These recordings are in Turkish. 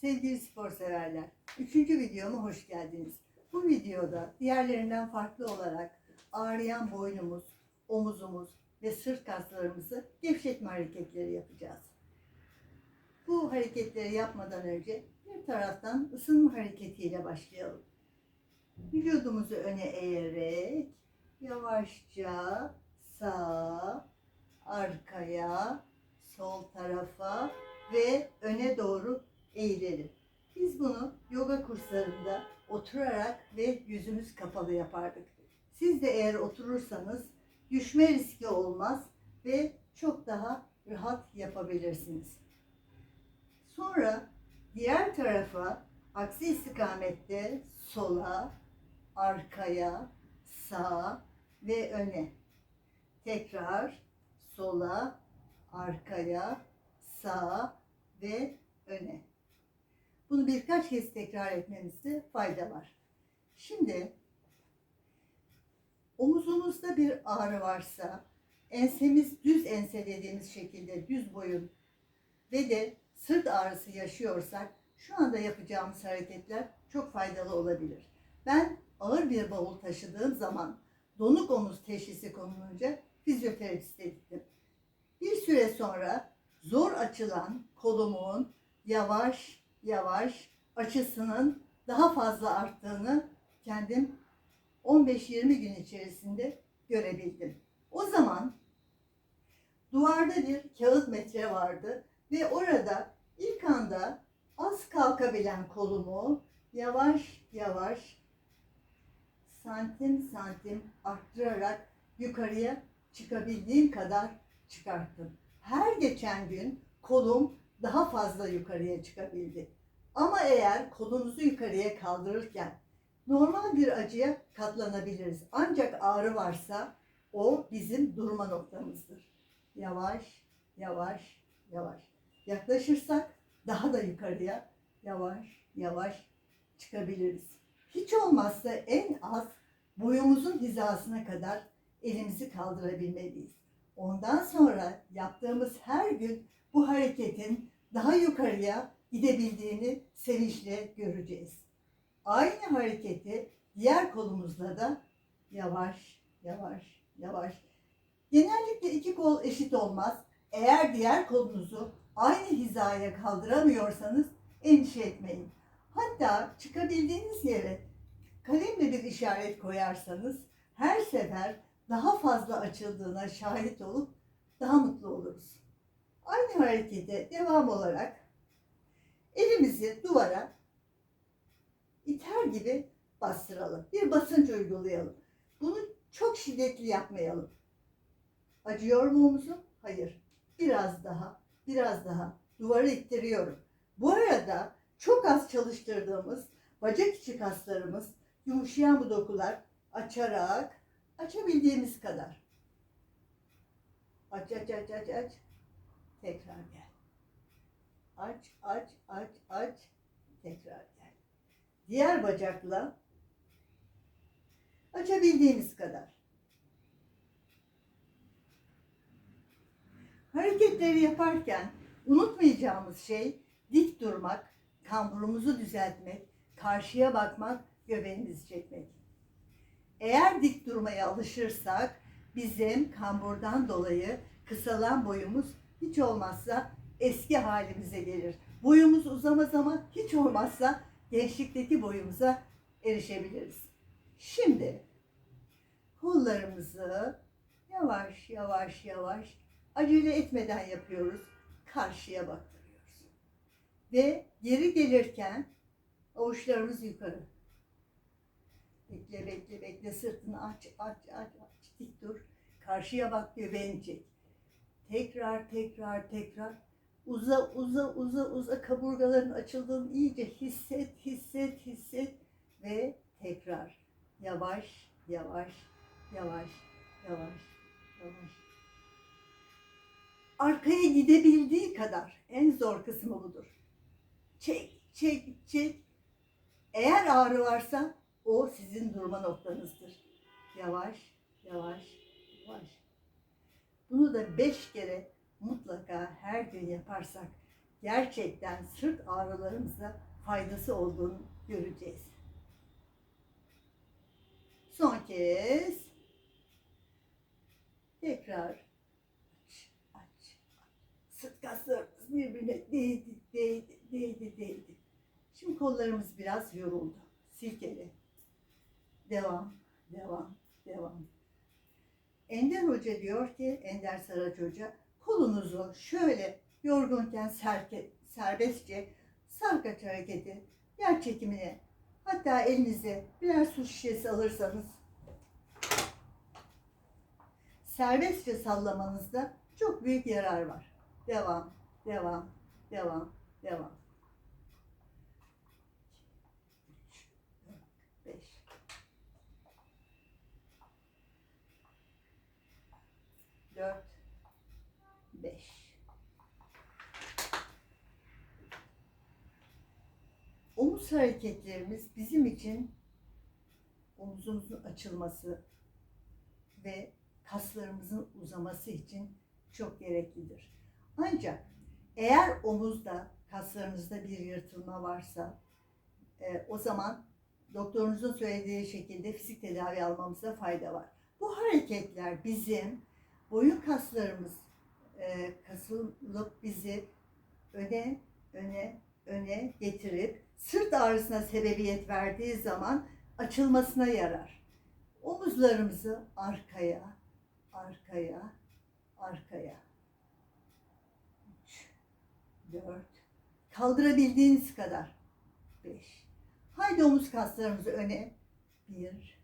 Sevgili spor severler, üçüncü videoma hoş geldiniz. Bu videoda diğerlerinden farklı olarak ağrıyan boynumuz, omuzumuz ve sırt kaslarımızı gevşetme hareketleri yapacağız. Bu hareketleri yapmadan önce bir taraftan ısınma hareketiyle başlayalım. Vücudumuzu öne eğerek yavaşça sağa, arkaya, sol tarafa ve öne doğru eğilelim. Biz bunu yoga kurslarında oturarak ve yüzümüz kapalı yapardık. Siz de eğer oturursanız düşme riski olmaz ve çok daha rahat yapabilirsiniz. Sonra diğer tarafa aksi istikamette sola, arkaya, sağa ve öne. Tekrar sola, arkaya, sağa ve öne. Bunu birkaç kez tekrar etmemizde fayda var. Şimdi omuzumuzda bir ağrı varsa, ensemiz düz enselediğimiz şekilde düz boyun ve de sırt ağrısı yaşıyorsak şu anda yapacağımız hareketler çok faydalı olabilir. Ben ağır bir bavul taşıdığım zaman donuk omuz teşhisi konulunca fizyoterapiste gittim. Bir süre sonra zor açılan kolumun yavaş yavaş açısının daha fazla arttığını kendim 15-20 gün içerisinde görebildim. O zaman duvarda bir kağıt metre vardı ve orada ilk anda az kalkabilen kolumu yavaş yavaş santim santim arttırarak yukarıya çıkabildiğim kadar çıkarttım. Her geçen gün kolum daha fazla yukarıya çıkabildi. Ama eğer kolunuzu yukarıya kaldırırken normal bir acıya katlanabiliriz. Ancak ağrı varsa o bizim durma noktamızdır. Yavaş, yavaş, yavaş. Yaklaşırsak daha da yukarıya yavaş, yavaş çıkabiliriz. Hiç olmazsa en az boyumuzun hizasına kadar elimizi kaldırabilmeliyiz. Ondan sonra yaptığımız her gün bu hareketin daha yukarıya gidebildiğini sevinçle göreceğiz. Aynı hareketi diğer kolumuzla da yavaş yavaş yavaş. Genellikle iki kol eşit olmaz. Eğer diğer kolunuzu aynı hizaya kaldıramıyorsanız endişe etmeyin. Hatta çıkabildiğiniz yere kalemle bir işaret koyarsanız her sefer daha fazla açıldığına şahit olup daha mutlu oluruz. Aynı harekete devam olarak elimizi duvara iter gibi bastıralım. Bir basınç uygulayalım. Bunu çok şiddetli yapmayalım. Acıyor mu omuzum? Hayır. Biraz daha, biraz daha. Duvarı ittiriyorum. Bu arada çok az çalıştırdığımız bacak içi kaslarımız, yumuşayan bu dokular açarak açabildiğimiz kadar. Aç aç aç aç aç. Tekrar gel. Aç aç aç aç. Tekrar gel. Diğer bacakla açabildiğimiz kadar. Hareketleri yaparken unutmayacağımız şey dik durmak, kamburumuzu düzeltmek, karşıya bakmak, göbeğimizi çekmek. Eğer dik durmaya alışırsak bizim kamburdan dolayı kısalan boyumuz hiç olmazsa eski halimize gelir. Boyumuz uzamaz ama hiç olmazsa gençlikteki boyumuza erişebiliriz. Şimdi kollarımızı yavaş yavaş yavaş acele etmeden yapıyoruz. Karşıya baktırıyoruz. Ve geri gelirken avuçlarımız yukarı. Bekle bekle bekle sırtını aç aç aç aç dik dur. Karşıya bak göbeğini çek. Tekrar tekrar tekrar uza uza uza uza kaburgaların açıldığını iyice hisset hisset hisset ve tekrar yavaş yavaş yavaş yavaş yavaş arkaya gidebildiği kadar en zor kısmı budur. Çek çek çek eğer ağrı varsa o sizin durma noktanızdır. Yavaş, yavaş, yavaş. Bunu da beş kere mutlaka her gün yaparsak gerçekten sırt ağrılarımıza faydası olduğunu göreceğiz. Son kez tekrar aç, aç, aç. Sırt kaslarımız birbirine değdi, değdi, değdi, değdi. Şimdi kollarımız biraz yoruldu. Silkele. Devam, devam, devam. Ender Hoca diyor ki, Ender Saraç Hoca, kolunuzu şöyle yorgunken serke, serbestçe sarkaç hareketi, yer çekimine, hatta elinize birer su şişesi alırsanız serbestçe sallamanızda çok büyük yarar var. Devam, devam, devam, devam. 5 4 5 Omuz hareketlerimiz bizim için omuzumuzun açılması ve kaslarımızın uzaması için çok gereklidir. Ancak eğer omuzda kaslarınızda bir yırtılma varsa e, o zaman doktorunuzun söylediği şekilde fizik tedavi almamızda fayda var. Bu hareketler bizim boyun kaslarımız e, kasılıp bizi öne öne öne getirip sırt ağrısına sebebiyet verdiği zaman açılmasına yarar. Omuzlarımızı arkaya, arkaya, arkaya. 3, 4, kaldırabildiğiniz kadar. 5. Haydi omuz kaslarımızı öne. 1,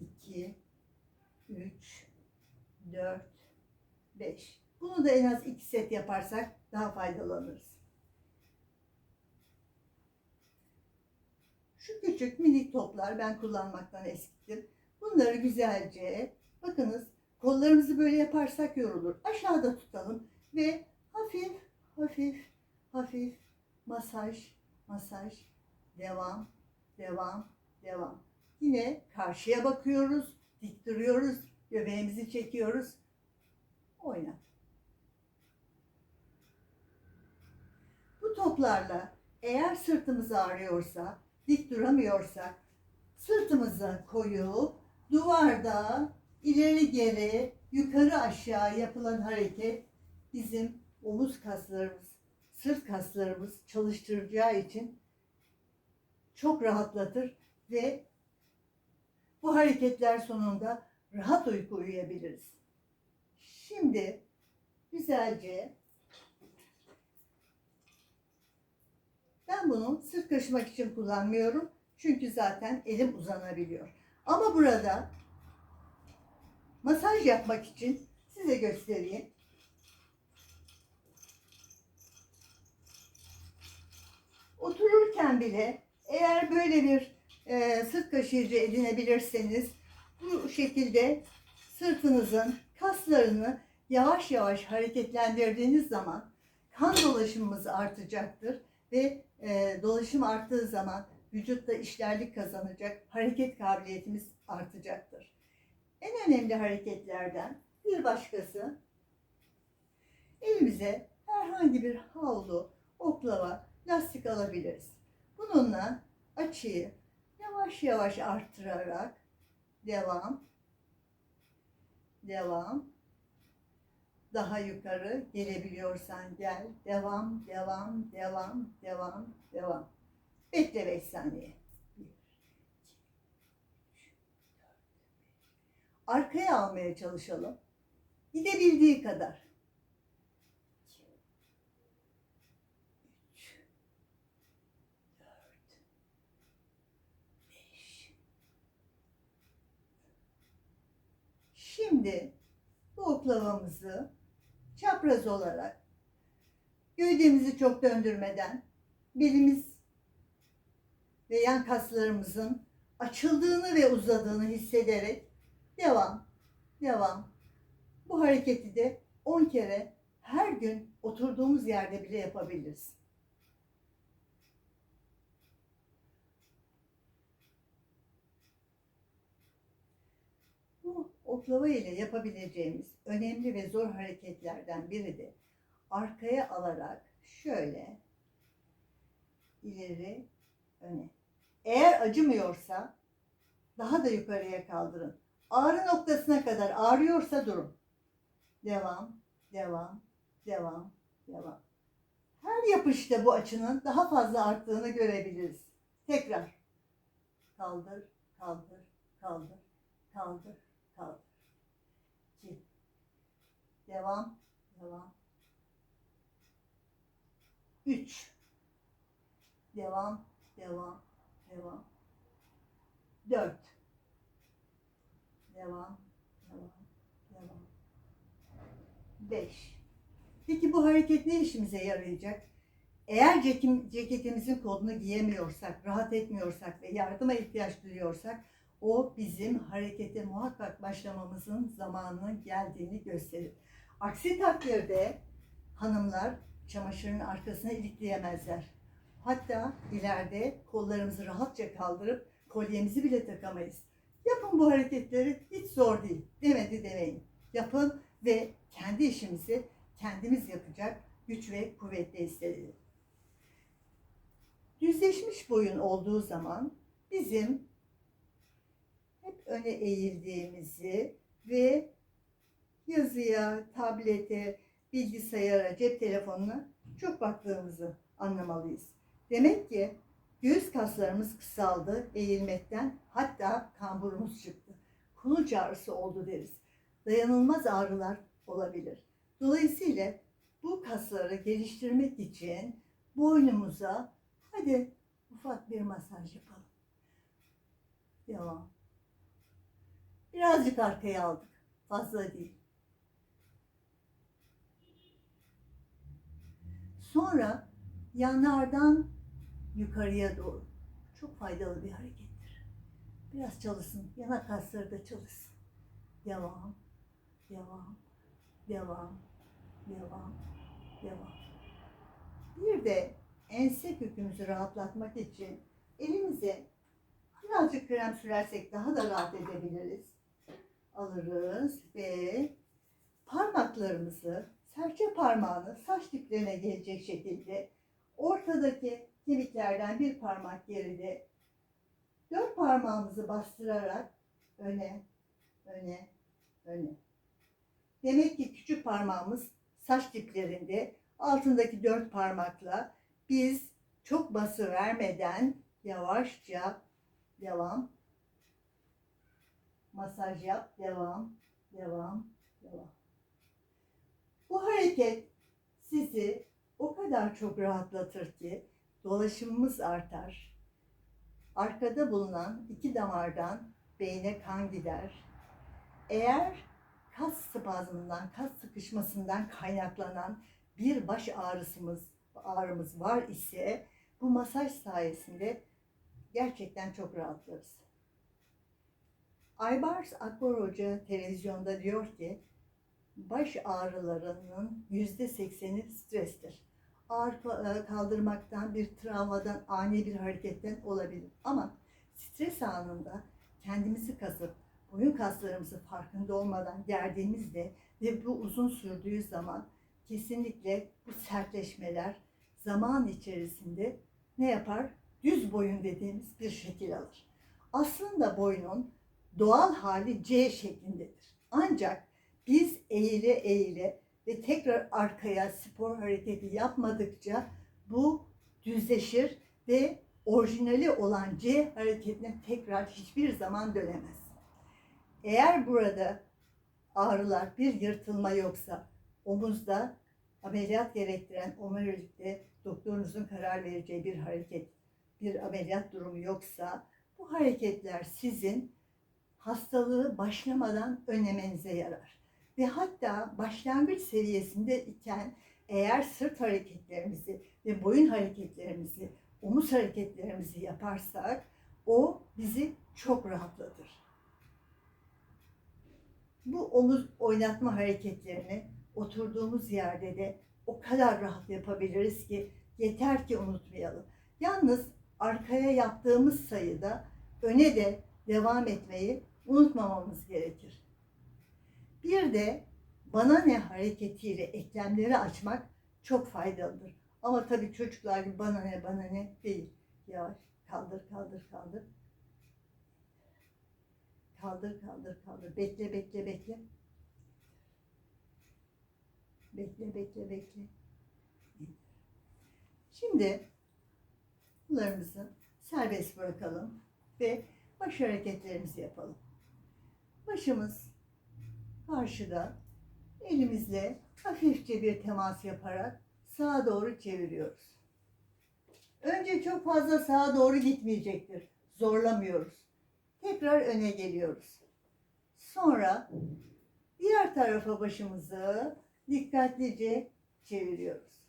2, 3, 4, 5. Bunu da en az 2 set yaparsak daha faydalanırız. Şu küçük minik toplar ben kullanmaktan eskittim. Bunları güzelce bakınız kollarımızı böyle yaparsak yorulur. Aşağıda tutalım ve hafif hafif hafif masaj masaj devam devam devam. Yine karşıya bakıyoruz, dik duruyoruz, göbeğimizi çekiyoruz. Oynat. Bu toplarla eğer sırtımız ağrıyorsa, dik duramıyorsak sırtımıza koyup duvarda ileri geri, yukarı aşağı yapılan hareket bizim omuz kaslarımız, sırt kaslarımız çalıştıracağı için çok rahatlatır ve bu hareketler sonunda rahat uyku uyuyabiliriz. Şimdi güzelce ben bunu sırt kaşımak için kullanmıyorum. Çünkü zaten elim uzanabiliyor. Ama burada masaj yapmak için size göstereyim. Otururken bile eğer böyle bir e, sırt kaşıyıcı edinebilirseniz bu şekilde sırtınızın kaslarını yavaş yavaş hareketlendirdiğiniz zaman kan dolaşımımız artacaktır ve e, dolaşım arttığı zaman vücutta işlerlik kazanacak, hareket kabiliyetimiz artacaktır. En önemli hareketlerden bir başkası elimize herhangi bir havlu, oklava, lastik alabiliriz. Bununla açıyı yavaş yavaş arttırarak devam, devam, daha yukarı gelebiliyorsan gel, devam, devam, devam, devam, devam. Bekle 5 saniye. Arkaya almaya çalışalım. Gidebildiği kadar. İki, üç, dört, beş. Şimdi bu oklavamızı çapraz olarak gövdemizi çok döndürmeden belimiz ve yan kaslarımızın açıldığını ve uzadığını hissederek devam, devam. Bu hareketi de 10 kere her gün oturduğumuz yerde bile yapabiliriz. Bu oklava ile yapabileceğimiz önemli ve zor hareketlerden biri de arkaya alarak şöyle ileri, öne. Eğer acımıyorsa daha da yukarıya kaldırın. Ağrı noktasına kadar ağrıyorsa durun. Devam, devam, devam, devam. Her yapışta bu açının daha fazla arttığını görebiliriz. Tekrar. Kaldır, kaldır, kaldır, kaldır, kaldır. Devam, devam. Üç. Devam, devam, devam. Dört. Devam, devam, devam. Beş. Peki bu hareket ne işimize yarayacak? Eğer cekim, ceketimizin kolunu giyemiyorsak, rahat etmiyorsak ve yardıma ihtiyaç duyuyorsak o bizim harekete muhakkak başlamamızın zamanının geldiğini gösterir. Aksi takdirde hanımlar çamaşırın arkasına ilikleyemezler. Hatta ileride kollarımızı rahatça kaldırıp kolyemizi bile takamayız. Yapın bu hareketleri hiç zor değil. Demedi demeyin. Yapın ve kendi işimizi kendimiz yapacak güç ve kuvvetle hissedelim. Düzleşmiş boyun olduğu zaman bizim hep öne eğildiğimizi ve yazıya, tablete, bilgisayara, cep telefonuna çok baktığımızı anlamalıyız. Demek ki göğüs kaslarımız kısaldı eğilmekten hatta kamburumuz çıktı. Kulunç ağrısı oldu deriz. Dayanılmaz ağrılar olabilir. Dolayısıyla bu kasları geliştirmek için boynumuza hadi ufak bir masaj yapalım. Devam. Birazcık arkaya aldık. Fazla değil. Sonra yanlardan yukarıya doğru. Çok faydalı bir harekettir. Biraz çalışsın. Yana kasları da çalışsın. Devam. Devam. Devam. Devam. Devam. Bir de ense kökümüzü rahatlatmak için elimize birazcık krem sürersek daha da rahat edebiliriz. Alırız ve parmaklarımızı, serçe parmağını saç diplerine gelecek şekilde ortadaki kemiklerden bir parmak geride dört parmağımızı bastırarak öne, öne, öne. Demek ki küçük parmağımız saç diplerinde altındaki dört parmakla biz çok bası vermeden yavaşça devam masaj yap devam devam devam bu hareket sizi o kadar çok rahatlatır ki dolaşımımız artar arkada bulunan iki damardan beyne kan gider eğer kas spazmından, kas sıkışmasından kaynaklanan bir baş ağrısımız, ağrımız var ise bu masaj sayesinde gerçekten çok rahatlarız. Aybars Akbar Hoca televizyonda diyor ki baş ağrılarının yüzde sekseni strestir. Ağır ka- kaldırmaktan, bir travmadan, ani bir hareketten olabilir. Ama stres anında kendimizi kasıp boyun kaslarımızı farkında olmadan gerdiğimizde ve bu uzun sürdüğü zaman kesinlikle bu sertleşmeler zaman içerisinde ne yapar? Düz boyun dediğimiz bir şekil alır. Aslında boynun doğal hali C şeklindedir. Ancak biz eğile eğile ve tekrar arkaya spor hareketi yapmadıkça bu düzleşir ve orijinali olan C hareketine tekrar hiçbir zaman dönemez. Eğer burada ağrılar, bir yırtılma yoksa, omuzda ameliyat gerektiren omurilikte doktorunuzun karar vereceği bir hareket, bir ameliyat durumu yoksa bu hareketler sizin hastalığı başlamadan önlemenize yarar. Ve hatta başlangıç seviyesinde iken eğer sırt hareketlerimizi ve boyun hareketlerimizi, omuz hareketlerimizi yaparsak o bizi çok rahatlatır. Bu omuz oynatma hareketlerini oturduğumuz yerde de o kadar rahat yapabiliriz ki yeter ki unutmayalım. Yalnız arkaya yaptığımız sayıda öne de devam etmeyi unutmamamız gerekir. Bir de bana ne hareketiyle eklemleri açmak çok faydalıdır. Ama tabii çocuklar gibi bana ne bana ne değil. Yavaş kaldır kaldır kaldır. Kaldır kaldır kaldır. Bekle bekle bekle. Bekle bekle bekle. Şimdi kollarımızı serbest bırakalım ve baş hareketlerimizi yapalım. Başımız karşıda elimizle hafifçe bir temas yaparak sağa doğru çeviriyoruz. Önce çok fazla sağa doğru gitmeyecektir. Zorlamıyoruz. Tekrar öne geliyoruz. Sonra diğer tarafa başımızı dikkatlice çeviriyoruz.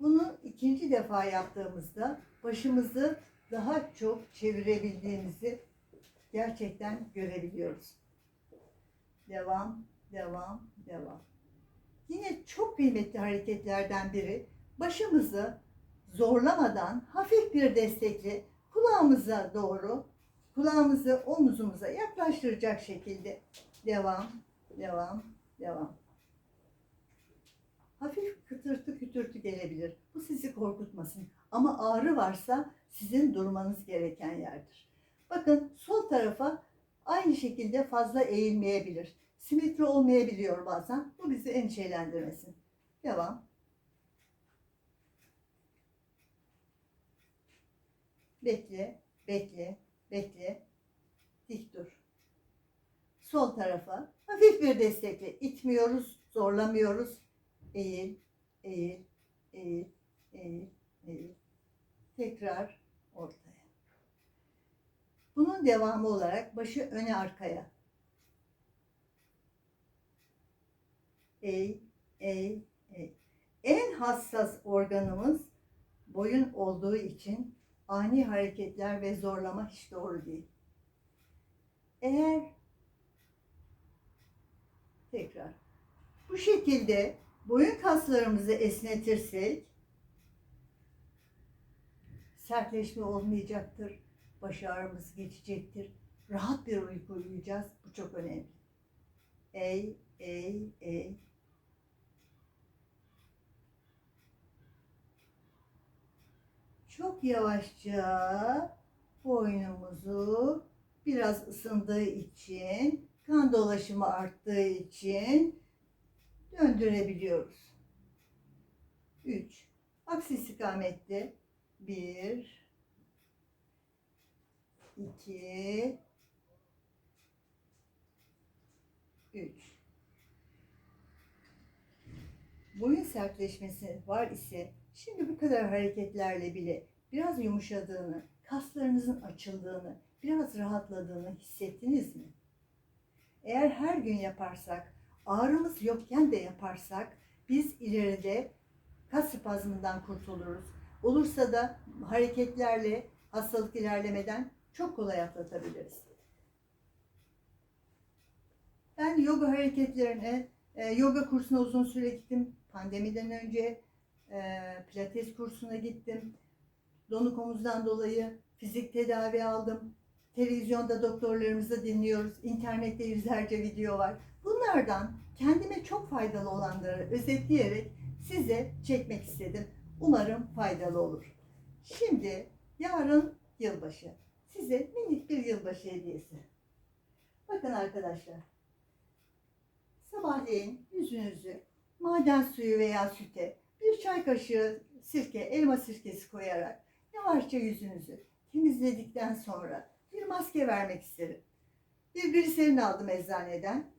Bunu ikinci defa yaptığımızda başımızı daha çok çevirebildiğimizi gerçekten görebiliyoruz. Devam, devam, devam. Yine çok kıymetli hareketlerden biri başımızı zorlamadan hafif bir destekle kulağımıza doğru kulağımızı omuzumuza yaklaştıracak şekilde devam, devam, devam. Hafif kıtırtı kütürtü gelebilir. Bu sizi korkutmasın. Ama ağrı varsa sizin durmanız gereken yerdir. Bakın sol tarafa aynı şekilde fazla eğilmeyebilir. Simetri olmayabiliyor bazen. Bu bizi endişelendirmesin. Devam. Bekle, bekle, bekle. Dik dur. Sol tarafa hafif bir destekle itmiyoruz, zorlamıyoruz. Eğil, eğil, eğil, eğil, eğil. Tekrar ortaya. Bunun devamı olarak başı öne arkaya. Eğ, eğ, eğ. En hassas organımız boyun olduğu için ani hareketler ve zorlama hiç doğru değil. Eğer tekrar bu şekilde boyun kaslarımızı esnetirsek sertleşme olmayacaktır. Baş ağrımız geçecektir. Rahat bir uyku uyuyacağız. Bu çok önemli. Ey, ey, ey. Çok yavaşça boynumuzu biraz ısındığı için, kan dolaşımı arttığı için döndürebiliyoruz. 3. Aksi istikamette 1 2 3 Boyun sertleşmesi var ise şimdi bu kadar hareketlerle bile biraz yumuşadığını, kaslarınızın açıldığını, biraz rahatladığını hissettiniz mi? Eğer her gün yaparsak, ağrımız yokken de yaparsak biz ileride kas spazmından kurtuluruz. Olursa da hareketlerle hastalık ilerlemeden çok kolay atlatabiliriz. Ben yoga hareketlerine, e, yoga kursuna uzun süre gittim. Pandemiden önce e, pilates kursuna gittim. Donuk omuzdan dolayı fizik tedavi aldım. Televizyonda doktorlarımızı dinliyoruz. İnternette yüzlerce video var. Bunlardan kendime çok faydalı olanları özetleyerek size çekmek istedim. Umarım faydalı olur. Şimdi yarın yılbaşı. Size minik bir yılbaşı hediyesi. Bakın arkadaşlar. Sabahleyin yüzünüzü maden suyu veya süte bir çay kaşığı sirke, elma sirkesi koyarak yavaşça yüzünüzü temizledikten sonra bir maske vermek isterim. Bir gliserin aldım eczaneden.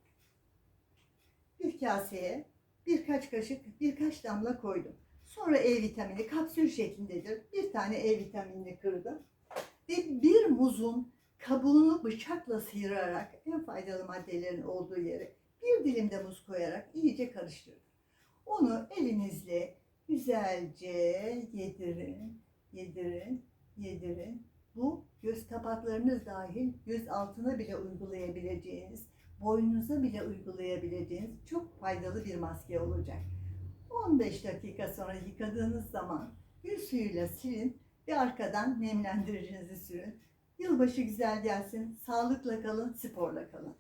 Bir kaseye birkaç kaşık, birkaç damla koydum. Sonra E vitamini kapsül şeklindedir. Bir E E vitaminini kırdım. Ve bir muzun kabuğunu bıçakla sıyırarak en faydalı maddelerin olduğu yere bir dilim de muz koyarak iyice karıştırdım. Onu elinizle güzelce yedirin, yedirin, yedirin. Bu göz kapaklarınız dahil göz altına bile uygulayabileceğiniz, boynunuza bile uygulayabileceğiniz çok faydalı bir maske olacak. 15 dakika sonra yıkadığınız zaman gül suyuyla silin ve arkadan nemlendiricinizi sürün. Yılbaşı güzel gelsin, sağlıkla kalın, sporla kalın.